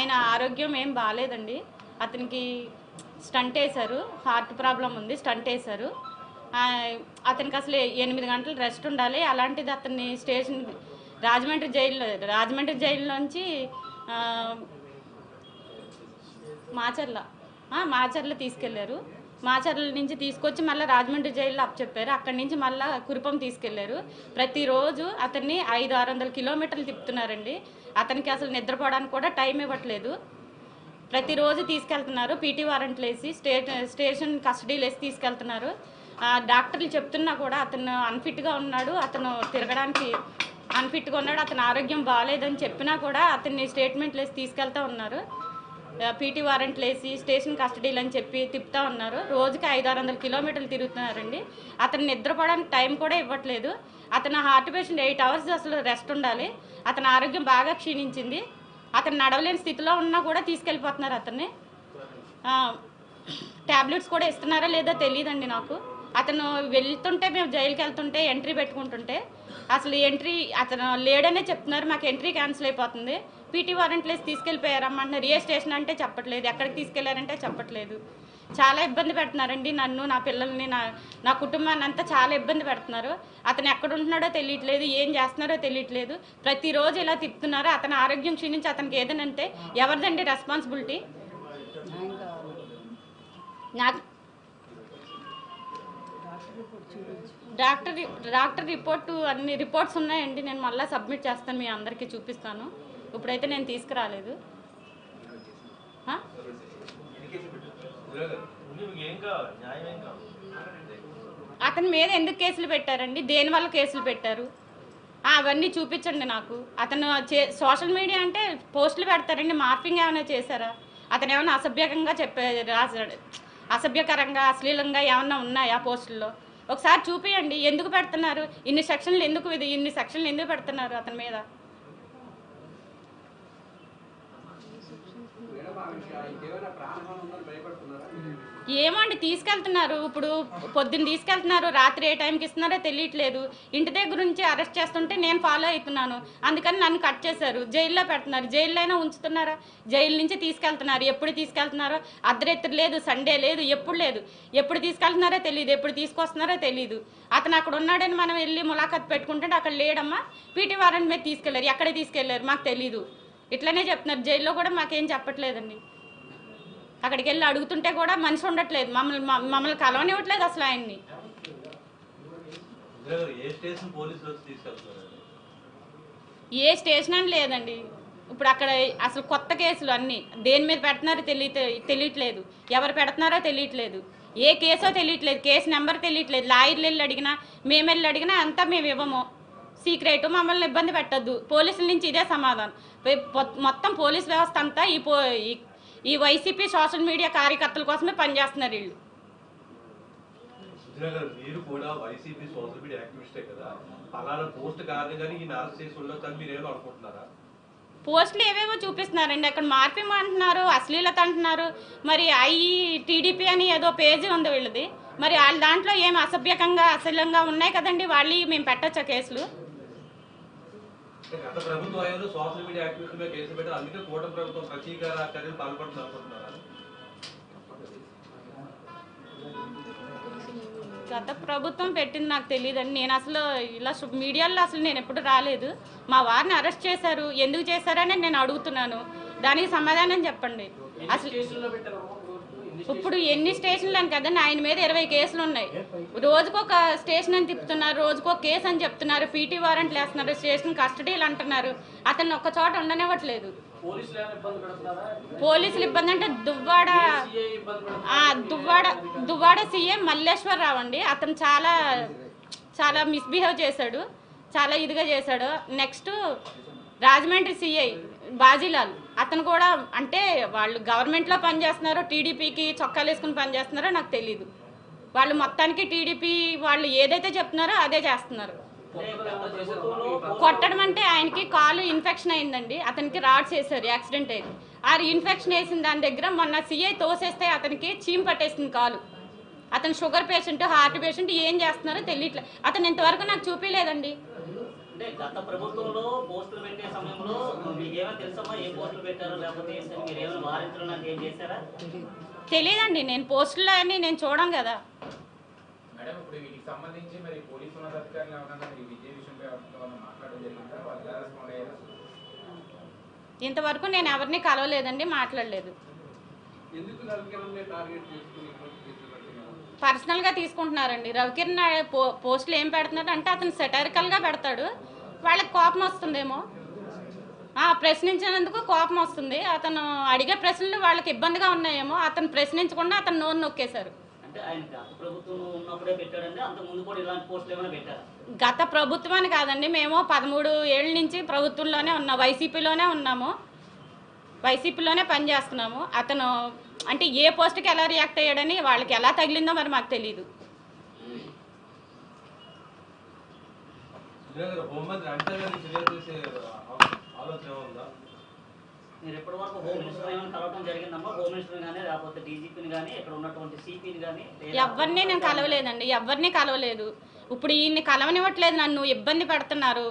ఆయన ఆరోగ్యం ఏం బాగాలేదండి అతనికి స్టంట్ వేశారు. హార్ట్ ప్రాబ్లం ఉంది స్టంట్ వేశారు. అతనికి అసలు ఎనిమిది గంటలు రెస్ట్ ఉండాలి. అలాంటిది అతన్ని స్టేషన్ రాజమండ్రి జైల్లో రాజమండ్రి జైల్లోంచి మాచర్ల మాచర్ల తీసుకెళ్ళారు. మాచర్ల నుంచి తీసుకొచ్చి మళ్ళీ రాజమండ్రి జైల్లో అప్పచెప్పారు. అక్కడి నుంచి మళ్ళీ కురుపం తీసుకెళ్ళారు. ప్రతిరోజు అతన్ని ఐదు ఆరు వందల కిలోమీటర్లు తిప్పుతున్నారండి. అతనికి అసలు నిద్రపోవడానికి కూడా టైం ఇవ్వట్లేదు. ప్రతిరోజు తీసుకెళ్తున్నారు. పీటీ వారెంట్లు వేసి స్టే స్టేషన్ కస్టడీలు వేసి తీసుకెళ్తున్నారు. డాక్టర్లు చెప్తున్నా కూడా అతను అన్ఫిట్గా ఉన్నాడు. అతను తిరగడానికి అన్ఫిట్గా ఉన్నాడు. అతని ఆరోగ్యం బాగాలేదని చెప్పినా కూడా అతన్ని స్టేట్మెంట్లు వేసి తీసుకెళ్తా ఉన్నారు. పీటీ వారెంట్లు వేసి స్టేషన్ కస్టడీలు అని చెప్పి తిప్పుతా ఉన్నారు. రోజుకి ఐదు ఆరు వందల కిలోమీటర్లు తిరుగుతున్నారండి. అతను నిద్రపోవడానికి టైం కూడా ఇవ్వట్లేదు. అతను హార్ట్ పేషెంట్ ఎయిట్ అవర్స్ అసలు రెస్ట్ ఉండాలి. అతని ఆరోగ్యం బాగా క్షీణించింది. అతను నడవలేని స్థితిలో ఉన్నా కూడా తీసుకెళ్ళిపోతున్నారు అతన్ని. ట్యాబ్లెట్స్ కూడా ఇస్తున్నారా లేదో తెలియదండి నాకు. అతను వెళ్తుంటే మేము జైలుకి వెళ్తుంటే ఎంట్రీ పెట్టుకుంటుంటే అసలు ఎంట్రీ అతను లేడనే చెప్తున్నారు మాకు ఎంట్రీ క్యాన్సిల్ అయిపోతుంది. పీటీ వారెంట్లు వేసి తీసుకెళ్ళిపోయారమ్మంటున్నారు ఏ స్టేషన్ అంటే చెప్పట్లేదు ఎక్కడికి తీసుకెళ్ళారంటే చెప్పట్లేదు. చాలా ఇబ్బంది పెడుతున్నారండి నన్ను నా పిల్లల్ని నా నా కుటుంబాన్ని అంతా చాలా ఇబ్బంది పెడుతున్నారు. అతను ఎక్కడ ఉంటున్నాడో తెలియట్లేదు ఏం చేస్తున్నారో తెలియట్లేదు. ప్రతిరోజు ఇలా తిప్పుతున్నారు అతని ఆరోగ్యం క్షీణించి అతనికి ఏదైనా అంటే ఎవరిదండి రెస్పాన్సిబిలిటీ నాకు డాక్టర్ డాక్టర్ రిపోర్టు అన్ని రిపోర్ట్స్ ఉన్నాయండి. నేను మళ్ళీ సబ్మిట్ చేస్తాను మీ అందరికీ చూపిస్తాను. ఇప్పుడైతే నేను తీసుకురాలేదు. అతని మీద ఎందుకు కేసులు పెట్టారండి? దేని వల్ల కేసులు పెట్టారు? అవన్నీ చూపించండి నాకు. అతను చే సోషల్ మీడియా అంటే పోస్టులు పెడతారండి. మార్పింగ్ ఏమైనా చేశారా? అతను ఏమైనా అసభ్యకంగా చెప్పే రాసాడు అసభ్యకరంగా అశ్లీలంగా ఏమన్నా ఉన్నాయా పోస్టుల్లో? ఒకసారి చూపియండి. ఎందుకు పెడుతున్నారు? ఇన్ని సెక్షన్లు ఎందుకు ఇది? ఇన్ని సెక్షన్లు ఎందుకు పెడుతున్నారు అతని మీద? ఏమో అండి తీసుకెళ్తున్నారు? ఇప్పుడు పొద్దున్న తీసుకెళ్తున్నారు రాత్రి ఏ టైంకి ఇస్తున్నారో తెలియట్లేదు. ఇంటి దగ్గర నుంచి అరెస్ట్ చేస్తుంటే నేను ఫాలో అవుతున్నాను అందుకని నన్ను కట్ చేశారు. జైల్లో పెడుతున్నారు. జైల్లో అయినా ఉంచుతున్నారా? జైలు నుంచి తీసుకెళ్తున్నారు. ఎప్పుడు తీసుకెళ్తున్నారో? అర్ధరాత్రి లేదు సండే లేదు ఎప్పుడు లేదు. ఎప్పుడు తీసుకెళ్తున్నారో తెలియదు ఎప్పుడు తీసుకొస్తున్నారో తెలియదు అతను అక్కడ ఉన్నాడని మనం వెళ్ళి ములాఖత్ పెట్టుకుంటే అక్కడ లేడమ్మా పీటీ వారెంట్ మీద తీసుకెళ్ళారు ఎక్కడ తీసుకెళ్ళారు? మాకు తెలీదు. ఇట్లనే చెప్తున్నారు. జైల్లో కూడా మాకేం చెప్పట్లేదండి. అక్కడికి వెళ్ళి అడుగుతుంటే కూడా మనిషి ఉండట్లేదు. మమ్మల్ని మమ్- మమ్మల్ని కలవనివ్వట్లేదు అసలు ఆయన్ని. ఏ స్టేషన్ అని లేదండి. ఇప్పుడు అక్కడ అసలు కొత్త కేసులు అన్నీ. దేని మీద పెడుతున్నారో తెలియ తెలియట్లేదు. ఎవరు పెడుతున్నారో తెలియట్లేదు. ఏ కేసో తెలియట్లేదు. కేసు నెంబర్ తెలియట్లేదు. లాయర్లు వెళ్ళి అడిగినా మేము వెళ్ళి అడిగినా అంతా మేము ఇవ్వము. సీక్రెట్ మమ్మల్ని ఇబ్బంది పెట్టద్దు. పోలీసుల నుంచి ఇదే సమాధానం. మొత్తం పోలీస్ వ్యవస్థ అంతా ఈ పో ఈ- వైసీపీ సోషల్ మీడియా కార్యకర్తల కోసమే పనిచేస్తున్నారు వీళ్ళు. సుధీర గారు మీరు కూడా వైసీపీ సోషల్ మీడియా యాక్టివిస్టే కదా. పలానా పోస్ట్ కారణంగానే ఈయన అరెస్ట్ చేసి ఉండొచ్చు అని మీరు ఏమో అనుకుంటున్నారా? పోస్టులు ఏవేవో చూపిస్తున్నారండి. అక్కడ మార్పిం అంటున్నారు అశ్లీలత అంటున్నారు. మరి ఐ టీడీపీ అని ఏదో పేజీ ఉంది వీళ్ళది. మరి వాళ్ళ దాంట్లో ఏం అసభ్యకంగా అశ్లీలంగా ఉన్నాయి కదండి. వాళ్ళు మేము పెట్టచ్చా కేసులు? గత ప్రభుత్వ హయాంలో సోషల్ మీడియా యాక్టివిస్ట్ మీద కేసు పెట్టారు. అందుకే కూటమి ప్రభుత్వం ప్రతీకార చర్యలు పాల్పడుతుంది అనుకుంటున్నారా? గత ప్రభుత్వం పెట్టింది నాకు తెలియదండి. నేను అసలు ఇలా మీడియాలో అసలు నేను ఎప్పుడు రాలేదు. మా వారిని అరెస్ట్ చేశారు. ఎందుకు చేశారని నేను అడుగుతున్నాను. దానికి సమాధానం చెప్పండి. అసలు ఇప్పుడు ఎన్ని స్టేషన్లు అని కదండి ఆయన మీద ఇరవై కేసులు ఉన్నాయి. రోజుకొక స్టేషన్ అని తిప్పుతున్నారు రోజుకో కేసు అని చెప్తున్నారు పీటీ వారెంట్లు వేస్తున్నారు స్టేషన్ కస్టడీలు అంటున్నారు. అతన్ని ఒక్క చోట ఉండనివ్వట్లేదు. పోలీసులు ఇబ్బంది అంటే దువ్వాడ దువ్వాడ దువ్వాడ సీఎం మల్లేశ్వరరావు అండి. అతను చాలా చాలా మిస్బిహేవ్ చేశాడు. చాలా ఇదిగా చేశాడు. Next Rajahmundry CI Bajilal. అతను కూడా అంటే వాళ్ళు గవర్నమెంట్లో పనిచేస్తున్నారో టీడీపీకి చొక్కాలు వేసుకుని పనిచేస్తున్నారో నాకు తెలీదు. వాళ్ళు మొత్తానికి టీడీపీ వాళ్ళు ఏదైతే చెప్తున్నారో అదే చేస్తున్నారు. కొట్టడం అంటే ఆయనకి కాలు ఇన్ఫెక్షన్ అయిందండి. అతనికి రాడ్స్ వేసారు యాక్సిడెంట్ అయింది. ఆ ఇన్ఫెక్షన్ వేసిన దాని దగ్గర మొన్న సిఐ తోసేస్తే అతనికి చీమ్ పట్టేసింది కాలు. అతను షుగర్ పేషెంట్ హార్ట్ పేషెంట్ ఏం చేస్తున్నారో తెలియట్లేదు అతను ఇంతవరకు నాకు చూపించలేదండి అంటే గత ప్రభుత్వంలో పోస్టులు పెట్టే సమయంలో మీకు ఏమైనా తెలుసమ్మా ఏ పోస్టులు పెట్టారో లేకపోతే ఏంటని మీరు ఏమైనా వారించడం లాంటి ఏం చేశారా? తెలియదండి నేను పోస్టులో అని నేను చూడం కదా. మేడం ఇప్పుడు వీటికి సంబంధించి మరి పోలీసు ఉన్నతాధికారులు ఏమన్నా ఈ విద్య విషయంపై మాట్లాడడం జరిగిందా? వాళ్ళు ఎలా రెస్పాండ్ అయ్యారు? ఇంతవరకు నేను ఎవరిని కలవలేదండి మాట్లాడలేదు. పర్సనల్గా తీసుకుంటున్నారండి. రవికిరణ్ పో పోస్టులు ఏం పెడుతున్నాడు అంటే అతను సెటరికల్గా పెడతాడు. వాళ్ళకి కోపం వస్తుందేమో. ప్రశ్నించినందుకు కోపం వస్తుంది. అతను అడిగే ప్రశ్నలు వాళ్ళకి ఇబ్బందిగా ఉన్నాయేమో అతను ప్రశ్నించకుండా అతను నోరు నొక్కేశారు. గత ప్రభుత్వం ఉన్నప్పుడే పెట్టాడంటే అంత ముందు కూడా ఇలాంటి పోస్టులు ఏమైనా పెట్టారా? గత ప్రభుత్వం అని కాదండి మేము పదమూడు ఏళ్ళ నుంచి ప్రభుత్వంలోనే ఉన్నాం వైసీపీలోనే ఉన్నాము. వైసీపీలోనే పనిచేస్తున్నాము అతను అంటే ఏ పోస్ట్కి ఎలా రియాక్ట్ అయ్యాడని వాళ్ళకి ఎలా తగిలిందో మరి మాకు తెలియదు మీరు ఎప్పటి వరకు హోమ్ మినిస్టర్ ఏమైనా కలవడం జరిగిందమ్మా? హోమ్ మినిస్టర్ కానీ లేకపోతే డీజీపీని కానీ ఇక్కడ ఉన్నటువంటి సిపిని కానీ ఎవరిని నేను కలవలేదండి ఎవరిని కలవలేదు. ఇప్పుడు ఈయన్ని కలవనివ్వట్లేదు నన్ను ఇబ్బంది పెడుతున్నారు.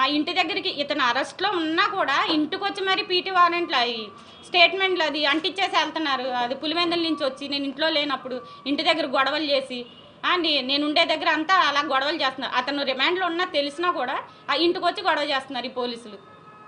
ఆ ఇంటి దగ్గరికి ఇతను అరెస్ట్లో ఉన్నా కూడా ఇంటికి వచ్చి మరి పీటీ వారెంట్లు అవి స్టేట్మెంట్లు అది అంటించేసి వెళ్తున్నారు. అది పులివెందుల నుంచి వచ్చి నేను ఇంట్లో లేనప్పుడు ఇంటి దగ్గర గొడవలు చేసి నేను ఉండే దగ్గర అంతా అలా గొడవలు చేస్తున్నారు. అతను రిమాండ్లో ఉన్నా తెలిసినా కూడా ఆ ఇంటికి వచ్చి గొడవ చేస్తున్నారు ఈ పోలీసులు.